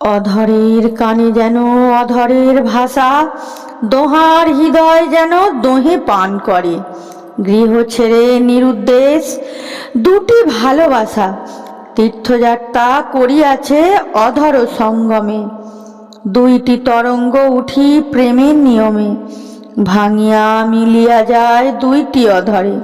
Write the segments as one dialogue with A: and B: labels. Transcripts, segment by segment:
A: অধরের কানে যেন, অধরের ভাষা, দোহার হৃদয় যেন দোহে পান করে। গৃহ ছেড়ে নিরুদ্দেশ, দুটি ভালোবাসা তীর্থযাত্রা করিয়াছে অধর সঙ্গমে। দুইটি তরঙ্গ উঠি প্রেমের নিয়মে, ভাঙিয়া মিলিয়া যায় দুইটি অধরে।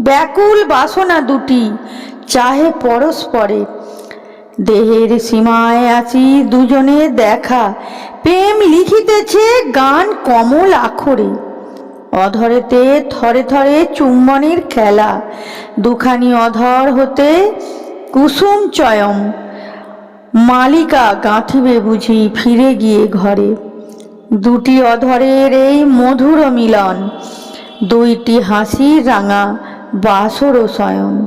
A: ব্যাকুল বাসনা দুটি চাহে পরস্পরে। দেহের সীমায় আছি দুজনে দেখা। প্রেম লিখিতেছে গান কমল আখরে। অধরেতে থরে থরে চুম্বনের খেলা। দুখানি অধর হতে কুসুম চয়ম। মালিকা গাঁথিবে বুঝি ফিরে গিয়ে ঘরে। দুটি অধরের এই মধুর মিলন। দুইটি হাসির রাঙা বাসর শয়ন।